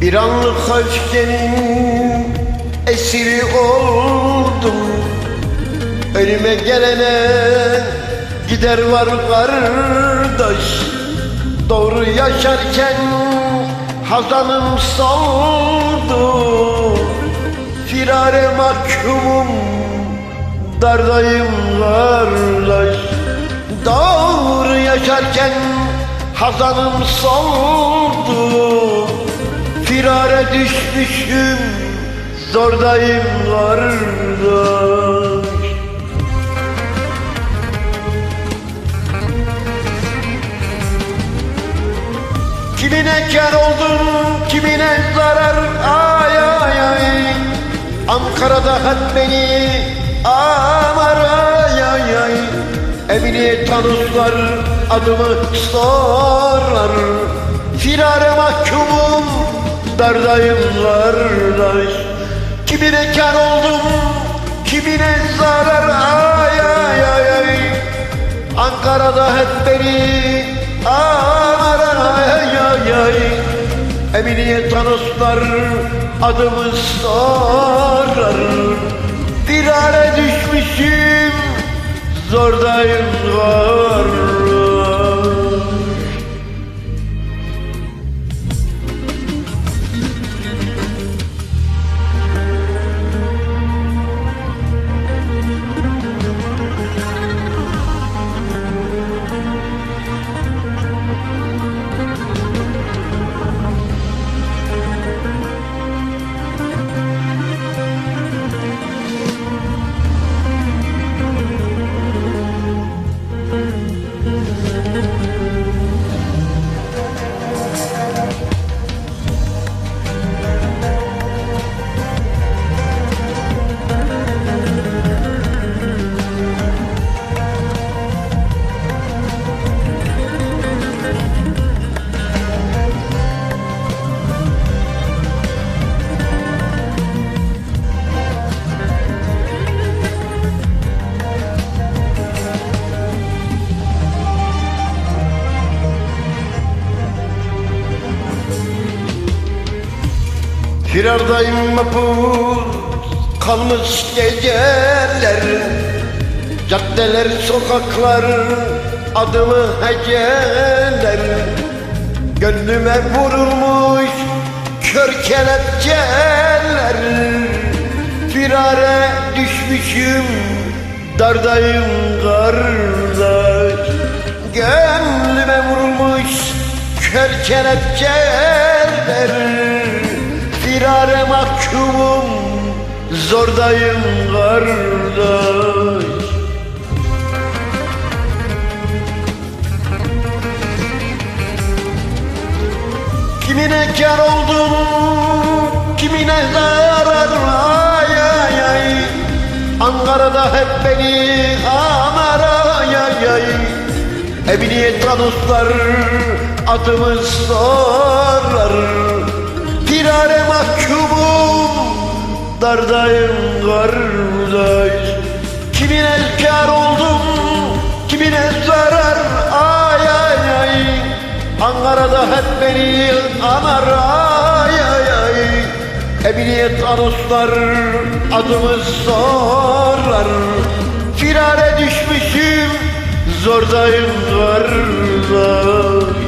Bir anlık öfkenin esiri oldum. Önüme gelene gider var kardeş. Doğru yaşarken hazanım soldu. Firare mahkumum dardayım kardeş Doğru yaşarken hazanım soldu Firare düşmüşüm zordayım kardeş. Kimine kar oldum, kimine zarar ay ay ay. Ankara'da hep beni amar ay ay ay. Emniyet tanışlar adımı sorar Firare mahkumum dardayım kardeş. Kimine kar oldum, kimine zarar. Ay ay ay ay. Ankara'da hep beni anar ay ay ay Emniyet tanışlar adımı sorar Bir hale düşmüşüm zordayım var Firardayım mapus kalmış geceler Caddeler, sokaklar adımı heceler Gönlüme vurulmuş kör kelepçeler. Firare düşmüşüm dardayım kardeş. Gönlüme vurulmuş kör kelepçeler Firare mahkumum zordayım kardeş. Kimine kar oldum, kimine zarar ay ay ay. Ankara'da hep beni anar ay ay ay. Emniyet tanışlar adımı Firare mahkumum dardayım kardeş. Kimine kar oldum, kimine zarar? Ay ay ay. Ankara'da hep beni anar ay ay ay. Emniyet anonslar adımı sorar Firare düşmüşüm zordayım kardeş